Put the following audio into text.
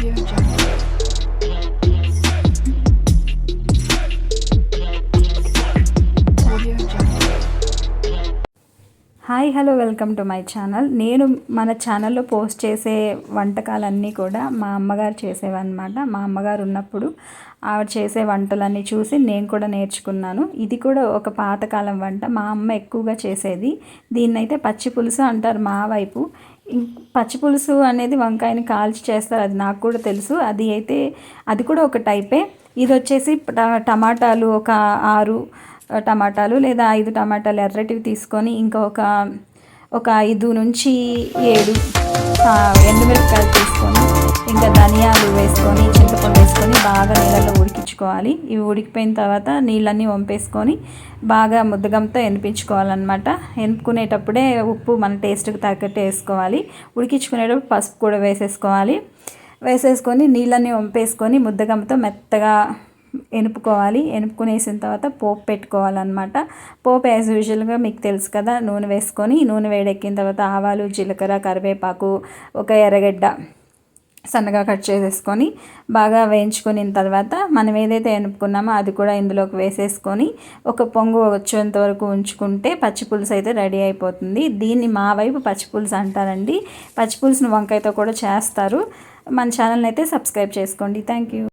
Hi hello welcome to my channel నేను మన ఛానల్లో పోస్ట్ చేసే వంటకాలన్నీ కూడా మా అమ్మగారు చేసేవన్నమాట. మా అమ్మగారు ఉన్నప్పుడు ఆవిడ చేసే వంటలన్నీ చూసి నేను కూడా నేర్చుకున్నాను. ఇది కూడా ఒక పాతకాలం వంట. మా అమ్మ ఎక్కువగా చేసేది దీన్నైతే పచ్చి పులుసు అంటారు మా వైపు. ఇం- పచ్చి పులుసు అనేది వంకాయని కాల్చి చేస్తారు అది నాకు కూడా తెలుసు. అది అయితే అది కూడా ఒక టైపే. ఇది వచ్చేసి ట- టమాటాలు ఒక ఆరు టమాటాలు లేదా ఐదు టమాటాలు ఎర్రటివి తీసుకొని ఇంకా ఒక ఒక ఐదు నుంచి ఏడు ఎండుమిరపకాయలు తీసుకొని ఇంకా ధనియాలు వేసుకొని చిన్న నీళ్ళలో ఇవి ఉడికిపోయిన తర్వాత నీళ్ళన్నీ వంపేసుకొని బాగా ముద్దగంతో ఎనిపించుకోవాలన్నమాట. ఎనుపుకునేటప్పుడే ఉప్పు మన టేస్ట్కి తగ్గట్టు వేసుకోవాలి. ఉడికించుకునేటప్పుడు పసుపు కూడా వేసేసుకోవాలి. వేసేసుకొని నీళ్ళన్నీ వంపేసుకొని ముద్దగంతో మెత్తగా ఎనుపుకోవాలి. ఎనుపుకునేసిన తర్వాత పోపు పెట్టుకోవాలన్నమాట. పోపు యాజ్ యూజువల్గా మీకు తెలుసు కదా నూనె వేసుకొని నూనె వేడెక్కిన తర్వాత ఆవాలు జీలకర్ర కరివేపాకు ఒక ఎర్రగడ్డ సన్నగా కట్ చేసేసుకొని బాగా వేయించుకున్న తర్వాత మనం ఏదైతే ఎనుపుకున్నామో అది కూడా ఇందులోకి వేసేసుకొని ఒక పొంగు వచ్చేంత వరకు ఉంచుకుంటే పచ్చి పులుసు అయితే రెడీ అయిపోతుంది. దీన్ని మా వైపు పచ్చి పులుసు అంటారండి. పచ్చి పులుసును వంకాయతో కూడా చేస్తారు. మన ఛానల్ని అయితే సబ్స్క్రైబ్ చేసుకోండి. Thank you.